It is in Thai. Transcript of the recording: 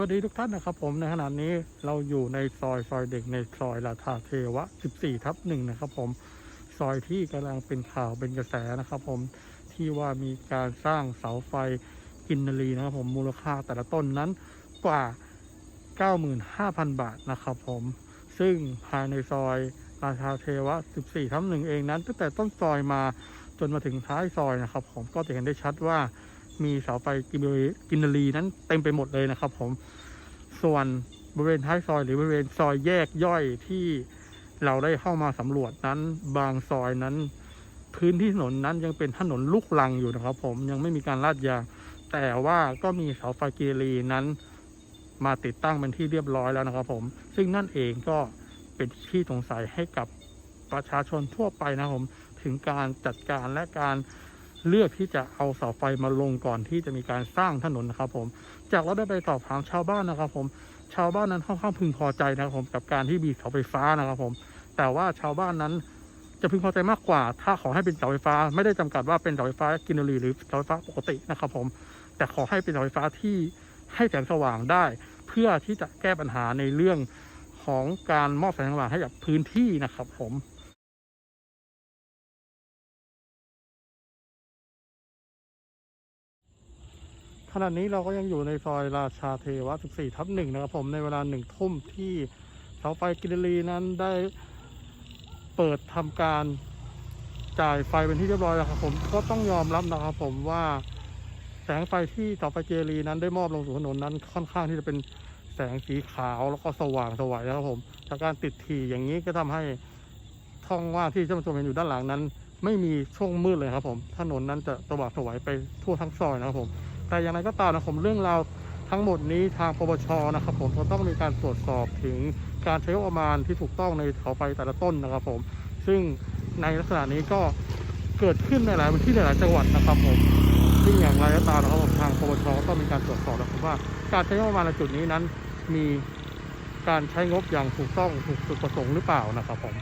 วัสดีทุกท่านนะครับผมในขณะนี้เราอยู่ในซอยซอยเด็กในซอยราชาเทวะ 14 ทับหนึ่งนะครับผมซอยที่กำลังเป็นข่าวเป็นกระแสนะครับผมที่ว่ามีการสร้างเสาไฟกินนารีนะครับผมมูลค่าแต่ละต้นนั้นกว่า 95,000 บาทนะครับผมซึ่งภายในซอยราชาเทวะ 14ทับหนึ่งเองนั้นตั้งแต่ต้นซอยมาจนมาถึงท้ายซอยนะครับผมก็จะเห็นได้ชัดว่า มีเสาไฟกินนารีกินนารีนั้นเต็มไปหมดเลยนะครับ ผมส่วนบริเวณท้ายซอยหรือบริเวณซอยแยกย่อยที่เราได้เข้ามาสำรวจนั้น บางซอยนั้น พื้นที่ถนนนั้นยังเป็นถนนลูกลังอยู่นะครับ ผมยังไม่มีการลาดยางแต่ว่าก็มีเสาไฟกินนารีนั้น มาติดตั้งเป็นที่เรียบร้อยแล้วนะครับ ผม ซึ่งนั่นเองก็เป็นที่สงสัยให้กับประชาชนทั่วไปนะครับผมถึงการจัดการและการ เลือกที่จะเอาเสาไฟมาลงก่อนที่จะมีการสร้างถนนนะครับผม จากเราได้ไปสอบถามชาวบ้านนะครับ ผม ชาวบ้านนั้นค่อนข้างพึงพอใจนะครับผมกับการที่มีเสาไฟฟ้านะครับผม แต่ว่าชาวบ้านนั้นจะพึงพอใจมากกว่า ถ้าขอให้เป็นเสาไฟฟ้า ไม่ได้จำกัดว่าเป็นเสาไฟฟ้ากินรีหรือเสาไฟฟ้าปกตินะครับผม แต่ขอให้เป็นเสาไฟฟ้าที่ให้แสงสว่างได้ เพื่อที่จะแก้ปัญหาในเรื่องของการมอบแสงสว่างให้กับพื้นที่นะครับผม ขณะนี้เราก็ยังอยู่ในซอยราชาเทวะ 14 ทับหนึ่งนะครับผมในเวลาหนึ่งทุ่มที่เสาไฟกินรีนั้นได้เปิดทำการจ่ายไฟเป็นที่เรียบร้อยแล้วครับผมก็ต้องยอมรับนะครับผมว่าแสงไฟที่เสาไฟกินรีนั้นได้มอบลงสู่ถนนนั้นค่อนข้างที่จะเป็นแสงสีขาวแล้วก็สว่างสวยนะครับผมจากการติดถี่อย่างนี้ก็ทำให้ท้องว่างที่ท่านผู้ชมเห็นอยู่ด้านหลังนั้น ไม่มีช่วงมืดเลยครับผม ถนนนั้นจะสว่างสวยไปทั่วทั้งซอยนะครับผม แต่อย่างไรก็ตามนะผมเรื่องราวทั้งหมดนี้ทางปปชนะครับ ผมก็ต้องมีการตรวจสอบถึงการใช้งบประมาณที่ถูกต้องในเสาไฟแต่ละต้นนะครับ ผม ซึ่งในลักษณะนี้ก็เกิดขึ้นในหลายพื้นที่ในหลายจังหวัดนะครับผมซึ่งอย่างไรก็ตามนะครับทางปปชก็ต้องมีการตรวจสอบนะครับว่า การใช้งบประมาณในจุดนี้นั้นมีการใช้งบอย่างถูกต้องถูกจุดประสงค์หรือเปล่านะครับผม